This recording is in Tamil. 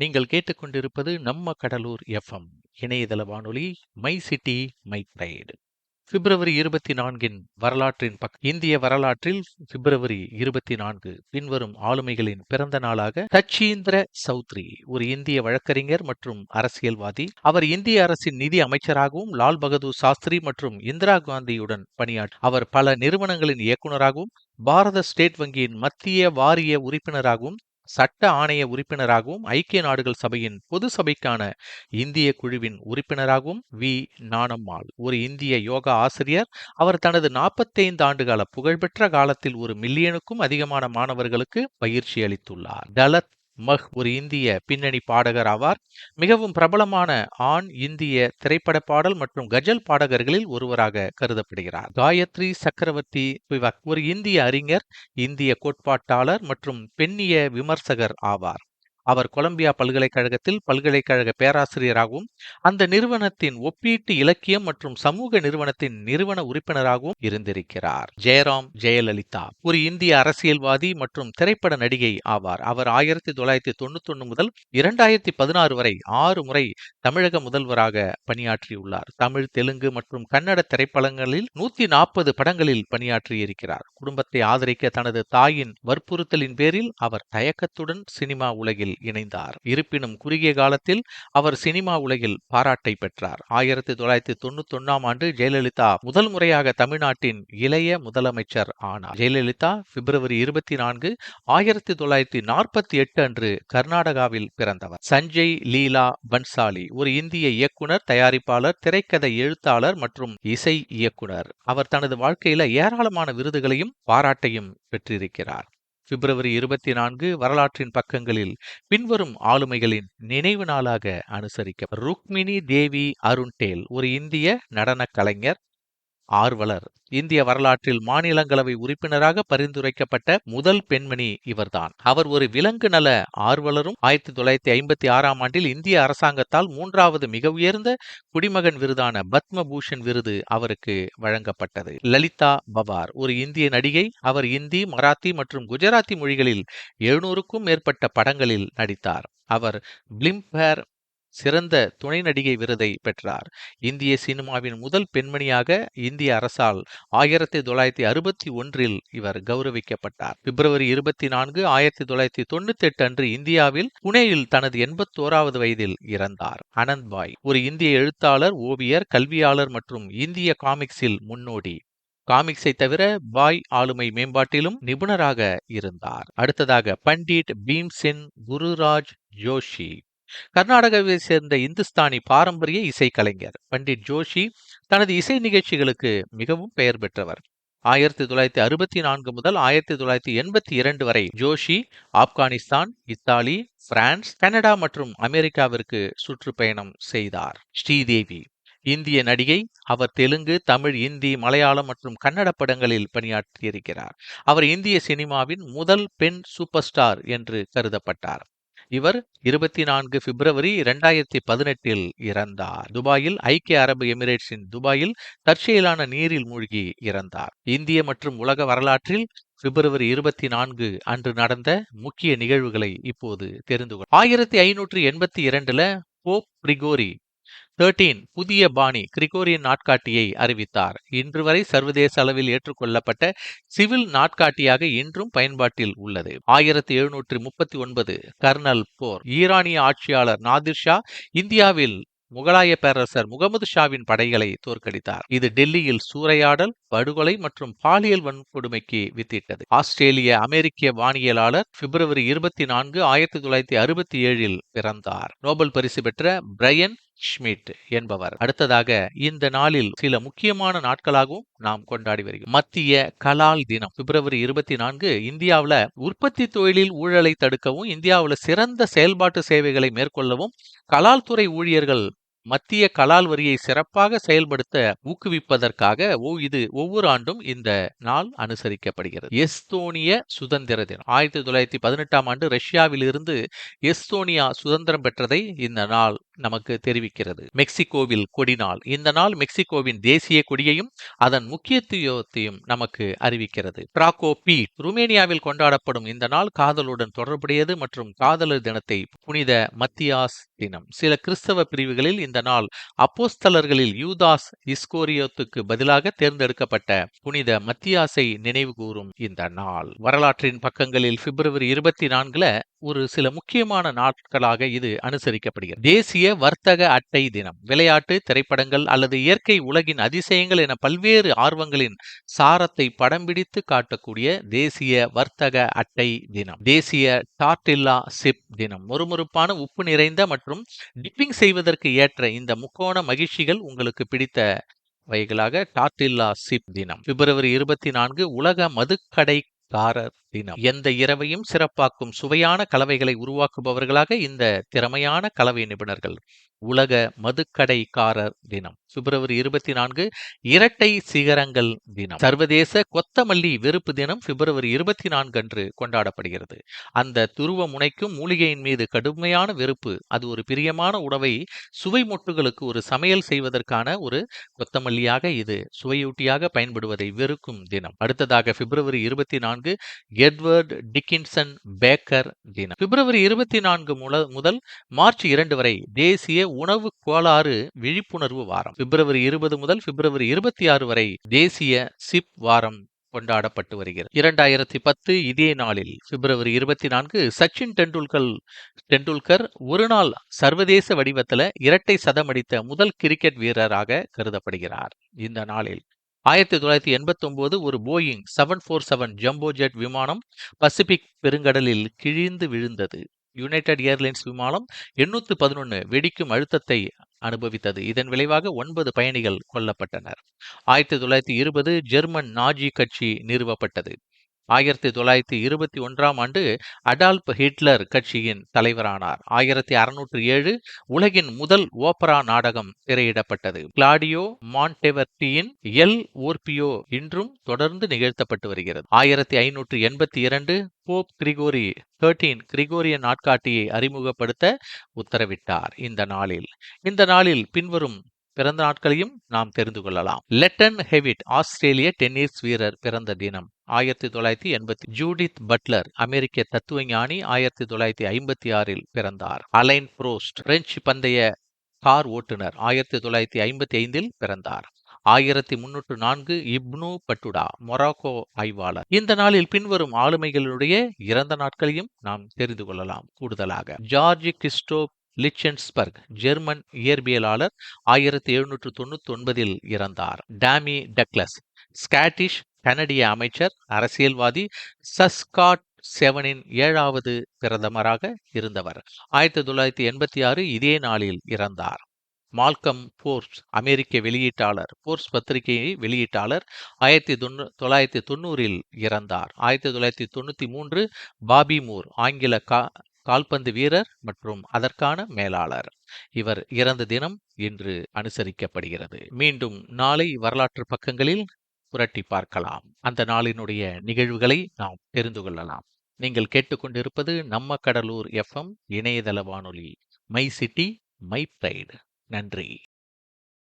நீங்கள் கேட்டுக்கொண்டிருப்பது நம்ம கடலூர் எஃப்எம் இணையதள வானொலி மை சிட்டி மை பிரைடு. பிப்ரவரி இருபத்தி நான்கின் வரலாற்றின் பக் இந்திய வரலாற்றில் பிப்ரவரி இருபத்தி நான்கு பின்வரும் ஆளுமைகளின் பிறந்த நாளாக தச்சீந்திர சௌத்ரி ஒரு இந்திய வழக்கறிஞர் மற்றும் அரசியல்வாதி. அவர் இந்திய அரசின் நிதி அமைச்சராகவும் லால் பகதூர் சாஸ்திரி மற்றும் இந்திரா காந்தியுடன் பணியாற்றி அவர் பல நிறுவனங்களின் இயக்குநராகவும் பாரத ஸ்டேட் வங்கியின் மத்திய வாரிய உறுப்பினராகவும் சட்ட ஆணைய உறுப்பினராகவும் ஐக்கிய நாடுகள் சபையின் பொது சபைக்கான இந்திய குழுவின் உறுப்பினராகவும் வி. நாணம்மாள். ஒரு இந்திய யோகா ஆசிரியர். அவர் தனது நாற்பத்தைந்து ஆண்டுகால புகழ்பெற்ற காலத்தில் ஒரு மில்லியனுக்கும் அதிகமான மாணவர்களுக்கு பயிற்சி அளித்துள்ளார். தலத் மஹ் ஒரு இந்திய பின்னணி பாடகர் ஆவார். மிகவும் பிரபலமான ஆண் இந்திய திரைப்பட பாடல் மற்றும் கஜல் பாடகர்களில் ஒருவராக கருதப்படுகிறார். காயத்ரி சக்கரவர்த்தி ஒரு இந்திய அறிஞர் இந்திய கோட்பாட்டாளர் மற்றும் பெண்ணிய விமர்சகர் ஆவார். அவர் கொலம்பியா பல்கலைக்கழகத்தில் பல்கலைக்கழக பேராசிரியராகவும் அந்த நிறுவனத்தின் ஒப்பீட்டு இலக்கியம் மற்றும் சமூக நிறுவனத்தின் நிறுவன உறுப்பினராகவும் இருந்திருக்கிறார். ஜெயராம் ஜெயலலிதா ஒரு இந்திய அரசியல்வாதி மற்றும் திரைப்பட நடிகை ஆவார். அவர் ஆயிரத்தி தொள்ளாயிரத்தி தொண்ணூத்தி ஒன்று முதல் இரண்டாயிரத்தி பதினாறு வரை ஆறு முறை தமிழக முதல்வராக பணியாற்றியுள்ளார். தமிழ் தெலுங்கு மற்றும் கன்னட திரைப்படங்களில் நூத்தி நாற்பது படங்களில் பணியாற்றியிருக்கிறார். குடும்பத்தை ஆதரிக்க தனது தாயின் வற்புறுத்தலின் பேரில் அவர் தயக்கத்துடன் சினிமா உலகில் இணைந்தார். இருப்பினும் குறுகிய காலத்தில் அவர் சினிமா உலகில் பாராட்டை பெற்றார். ஆயிரத்தி தொள்ளாயிரத்தி தொண்ணூத்தி ஒன்னாம் ஆண்டு ஜெயலலிதா முதல் முறையாக தமிழ்நாட்டின் இளைய முதலமைச்சர் ஆனார். ஜெயலலிதா பிப்ரவரி இருபத்தி நான்கு ஆயிரத்தி தொள்ளாயிரத்தி நாற்பத்தி எட்டு அன்று கர்நாடகாவில் பிறந்தவர். சஞ்சய் லீலா பன்சாலி ஒரு இந்திய இயக்குனர் தயாரிப்பாளர் திரைக்கதை எழுத்தாளர் மற்றும் இசை இயக்குனர். அவர் தனது வாழ்க்கையில ஏராளமான விருதுகளையும் பாராட்டையும் பெற்றிருக்கிறார். பிப்ரவரி இருபத்தி நான்கு வரலாற்றின் பக்கங்களில் பின்வரும் ஆளுமைகளின் நினைவு நாளாக அனுசரிக்க ருக்மிணி தேவி அருண்டேல் ஒரு இந்திய நடன கலைஞர். ஆர்வலர். இந்திய வரலாற்றில் மாநிலங்களவை உறுப்பினராக பரிந்துரைக்கப்பட்ட முதல் பெண்மணி இவர்தான். அவர் ஒரு விலங்கு நல ஆர்வலரும் ஆயிரத்தி தொள்ளாயிரத்தி ஐம்பத்தி ஆறாம் ஆண்டில் இந்திய அரசாங்கத்தால் மூன்றாவது மிக உயர்ந்த குடிமகன் விருதான பத்ம பூஷன் விருது அவருக்கு வழங்கப்பட்டது. லலிதா பவார் ஒரு இந்திய நடிகை. அவர் இந்தி மராத்தி மற்றும் குஜராத்தி மொழிகளில் எழுநூறுக்கும் மேற்பட்ட படங்களில் நடித்தார். அவர் பிளிம்பேர் சிறந்த துணை நடிகை விருதை பெற்றார். இந்திய சினிமாவின் முதல் பெண்மணியாக இந்திய அரசால் ஆயிரத்தி தொள்ளாயிரத்தி அறுபத்தி ஒன்றில் இவர் கௌரவிக்கப்பட்டார். பிப்ரவரி இருபத்தி நான்கு ஆயிரத்தி தொள்ளாயிரத்தி தொண்ணூத்தி எட்டு அன்று இந்தியாவில் புனேயில் தனது எண்பத்தோராவது வயதில் இறந்தார். அனந்த் பாய் ஒரு இந்திய எழுத்தாளர் ஓவியர் கல்வியாளர் மற்றும் இந்திய காமிக்ஸில் முன்னோடி. காமிக்ஸை தவிர பாய் ஆளுமை மேம்பாட்டிலும் நிபுணராக இருந்தார். அடுத்ததாக பண்டிட் பீம்சென் குருராஜ் ஜோஷி. கர்நாடகாவை சேர்ந்த இந்துஸ்தானி பாரம்பரிய இசைக்கலைஞர் பண்டிட் ஜோஷி தனது இசை நிகழ்ச்சிகளுக்கு மிகவும் பெயர் பெற்றவர். ஆயிரத்தி தொள்ளாயிரத்தி அறுபத்தி நான்கு முதல் ஆயிரத்தி தொள்ளாயிரத்தி எண்பத்தி இரண்டு வரை Joshi Afghanistan Italy France Canada மற்றும் அமெரிக்காவிற்கு சுற்றுப்பயணம் செய்தார். ஸ்ரீதேவி இந்திய நடிகை அவர் தெலுங்கு தமிழ் இந்தி மலையாளம் மற்றும் கன்னட படங்களில் பணியாற்றியிருக்கிறார். அவர் இந்திய சினிமாவின் முதல் பெண் சூப்பர் ஸ்டார் என்று கருதப்பட்டார். இவர் இருபத்தி நான்கு பிப்ரவரி இரண்டாயிரத்தி பதினெட்டில் இறந்தார். துபாயில் ஐக்கிய அரபு எமிரேட்ஸின் துபாயில் தற்செயலான நீரில் மூழ்கி இறந்தார். இந்திய மற்றும் உலக வரலாற்றில் பிப்ரவரி இருபத்தி நான்கு அன்று நடந்த முக்கிய நிகழ்வுகளை இப்போது தெரிந்து கொள்ள ஆயிரத்தி ஐநூற்றி எண்பத்தி இரண்டுல போப் பிரிகோரி தேர்ட்டீன் புதிய பாணி கிரிகோரியன் நாட்காட்டியை அறிவித்தார். இன்று வரை சர்வதேச அளவில் ஏற்றுக்கொள்ளப்பட்ட சிவில் நாட்காட்டியாக இன்றும் பயன்பாட்டில் உள்ளது. ஆயிரத்தி எழுநூற்றி முப்பத்தி ஒன்பது கர்னல் போர். ஈரானிய ஆட்சியாளர் நாதிர் ஷா இந்தியாவில் முகலாய பேரரசர் முகமது ஷாவின் படைகளை தோற்கடித்தார். இது டெல்லியில் சூறையாடல் படுகொலை மற்றும் பாலியல் வன்கொடுமைக்கு வித்திட்டது. ஆஸ்திரேலிய அமெரிக்க வானியலாளர் பிப்ரவரி இருபத்தி நான்கு ஆயிரத்தி தொள்ளாயிரத்தி அறுபத்தி ஏழில் பிறந்தார். நோபல் பரிசு பெற்ற பிரையன் ஷ்மிட் என்பவர். அடுத்ததாக இந்த நாளில் சில முக்கியமான நாட்களாகவும் நாம் கொண்டாடி வருகிறோம். மத்திய கலால் தினம். பிப்ரவரி இருபத்தி நான்கு இந்தியாவில் உற்பத்தி தொழிலில் ஊழலை தடுக்கவும் இந்தியாவில் சிறந்த செயல்பாட்டு சேவைகளை மேற்கொள்ளவும் கலால் துறை ஊழியர்கள் மத்திய கலால் வரியை சிறப்பாக செயல்படுத்த ஊக்குவிப்பதற்காக இது ஒவ்வொரு ஆண்டும் இந்த நாள் அனுசரிக்கப்படுகிறது. எஸ்தோனிய சுதந்திர தினம். ஆயிரத்தி தொள்ளாயிரத்தி பதினெட்டாம் ஆண்டு ரஷ்யாவில் இருந்து எஸ்தோனியா சுதந்திரம் பெற்றதை இந்த நாள் நமக்கு தெரிவிக்கிறது. மெக்சிகோவில் கொடி நாள் இந்த நாள் மெக்சிகோவின் தேசிய கொடியையும் அதன் முக்கியத்துவத்தையும் நமக்கு அறிவிக்கிறது. பிராக்கோ பி. ருமேனியாவில் கொண்டாடப்படும் இந்த நாள் காதலுடன் தொடர்புடையது மற்றும் காதலர் தினத்தை புனித மத்தியாஸ் தினம். சில கிறிஸ்தவ பிரிவுகளில் இந்த நாள் அப்போஸ்தலர்களில் யூதாஸ் இஸ்கோரியோத்துக்கு பதிலாக தேர்ந்தெடுக்கப்பட்ட புனித மத்தியாசை நினைவு கூறும் இந்த நாள். வரலாற்றின் பக்கங்களில் பிப்ரவரி இருபத்தி நான்குல ஒரு சில முக்கியமான நாட்களாக இது அனுசரிக்கப்படுகிறது. தேசிய வர்த்தக அட்டை தினம் விளையாட்டு திரைப்படங்கள் அல்லது இயற்கை உலகின் அதிசயங்கள் என பல்வேறு ஆர்வங்களின் சாரத்தை படம் பிடித்து காட்டக்கூடிய தேசிய வர்த்தக அட்டை தினம் தேசிய டார்டில்லா சிப் தினம். முறுமுறுப்பான உப்பு நிறைந்த மற்றும் டிப்பிங் செய்வதற்கு ஏற்ற இந்த முக்கோண மகிழ்ச்சிகள் உங்களுக்கு பிடித்த வைகளாக டார்டில்லா சிப் தினம். பிப்ரவரி இருபத்தி நான்கு உலக மதுக்கடை கார தினம் எந்த இரவையும் சிறப்பாக்கும் சுவையான கலவைகளை உருவாக்குபவர்களாக இந்த திறமையான கலவை நிபுணர்கள். உலக மதுக்கடைக்காரர் தினம். பிப்ரவரி இருபத்தி நான்கு இரட்டை சிகரங்கள் தினம். சர்வதேச கொத்தமல்லி வெறுப்பு தினம் பிப்ரவரி இருபத்தி நான்கு அன்று கொண்டாடப்படுகிறது. அந்த துருவ முனைக்கும் மூலிகையின் மீது கடுமையான வெறுப்பு. அது ஒரு பிரியமான உணவை சுவை மொட்டுகளுக்கு ஒரு சமையல் செய்வதற்கான ஒரு கொத்தமல்லியாக இது சுவையூட்டியாக பயன்படுவதை வெறுக்கும் தினம். அடுத்ததாக பிப்ரவரி இருபத்தி நான்கு எட்வர்ட் டிக்கின்சன் பேக்கர் தினம். பிப்ரவரி இருபத்தி நான்கு முதல் மார்ச் இரண்டு வரை தேசிய உணவு கோளாறு விழிப்புணர்வு வாரம். பிப்ரவரி இருபது முதல் பிப்ரவரி இருபத்தி ஆறு வரை தேசிய சிப் வாரம் கொண்டாடப்பட்டு வருகிறது. இரண்டாயிரத்தி பத்து இதே நாளில் பிப்ரவரி இருபத்தி நான்கு சச்சின் டெண்டுல்கர் டெண்டுல்கர் ஒரு நாள் சர்வதேச வடிவத்தில் இரட்டை சதம் அடித்த முதல் கிரிக்கெட் வீரராக கருதப்படுகிறார். இந்த நாளில் ஆயிரத்தி தொள்ளாயிரத்தி எண்பத்தி ஒன்பது ஒரு Boeing seven four seven jumbo jet விமானம் பசிபிக் பெருங்கடலில் கிழிந்து விழுந்தது. யுனைடெட் ஏர்லைன்ஸ் விமானம் எண்ணூத்து பதினொன்று வெடிக்கும் அழுத்தத்தை அனுபவித்தது. இதன் விளைவாக ஒன்பது பயணிகள் கொல்லப்பட்டனர். ஆயிரத்தி தொள்ளாயிரத்தி இருபது ஜெர்மன் நாஜி கட்சி நிறுவப்பட்டது. ஆயிரத்தி தொள்ளாயிரத்தி இருபத்தி ஒன்றாம் ஆண்டு அடால்ப் ஹிட்லர் கட்சியின் தலைவரானார். ஆயிரத்தி அறுநூற்று ஏழு உலகின் முதல் ஓப்பரா நாடகம் திரையிடப்பட்டது. கிளாடியோ மான்டெவர்டியின் எல் ஓர்பியோ இன்றும் தொடர்ந்து நிகழ்த்தப்பட்டு வருகிறது. ஆயிரத்தி ஐநூற்று எண்பத்தி இரண்டு போப் கிரிகோரி தேர்டீன் கிரிகோரியன் நாட்காட்டியை அறிமுகப்படுத்த உத்தரவிட்டார். இந்த நாளில் இந்த நாளில் பின்வரும் பிறந்த நாட்களையும் நாம் தெரிந்து கொள்ளலாம். லெட்டன் ஹெவிட் ஆஸ்திரேலிய டென்னிஸ் வீரர் பிறந்த தினம் ஆயிரத்தி தொள்ளாயிரத்தி எண்பத்தி ஜூடித் பட்லர் அமெரிக்க தத்துவ ஞானி ஆயிரத்தி தொள்ளாயிரத்தி ஐம்பத்தி ஆறில் பிறந்தார். அலைன் புரோஸ்ட் பிரெஞ்சு பந்தய கார் ஓட்டுநர் ஆயிரத்தி தொள்ளாயிரத்தி ஐம்பத்தி ஐந்தில் பிறந்தார். ஆயிரத்தி முன்னூற்று நான்கு இப்னு பட்டுடா மொராக்கோ ஆய்வாளர். இந்த நாளில் பின்வரும் ஆளுமைகளுடைய இறந்த நாட்களையும் நாம் தெரிந்து கொள்ளலாம் கூடுதலாக. ஜார்ஜ் கிறிஸ்டோப் லிச்சன்ஸ்பர்க் ஜெர்மன் இயற்பியலாளர் ஆயிரத்தி எழுநூற்று தொண்ணூற்றி ஒன்பதில் இறந்தார். டாமி டக்லஸ் ஸ்காட்டிஷ் கனடிய அமைச்சர் அரசியல்வாதி சஸ்காட் செவனின் ஏழாவது பிரதமராக இருந்தவர். ஆயிரத்தி தொள்ளாயிரத்தி எண்பத்தி ஆறு இதே நாளில் இறந்தார். மால்கம் போர்ஸ் அமெரிக்க வெளியீட்டாளர் போர்ஸ் பத்திரிகையை வெளியீட்டாளர் ஆயிரத்தி தொண்ணூ தொள்ளாயிரத்தி தொண்ணூறில் இறந்தார். ஆயிரத்தி தொள்ளாயிரத்தி தொண்ணூத்தி மூன்று பாபி மூர் ஆங்கில கா கால்பந்து வீரர் மற்றும் அதற்கான மேலாளர். இவர் இறந்த தினம் இன்று அனுசரிக்கப்படுகிறது. மீண்டும் நாளை வரலாற்று பக்கங்களில் புரட்டி பார்க்கலாம். அந்த நாளினுடைய நிகழ்வுகளை நாம் தெரிந்து கொள்ளலாம். நீங்கள் கேட்டுக்கொண்டிருப்பது நம்ம கடலூர் எஃப்எம் இணையதள வானொலி மை சிட்டி மை பிரைடு நன்றி.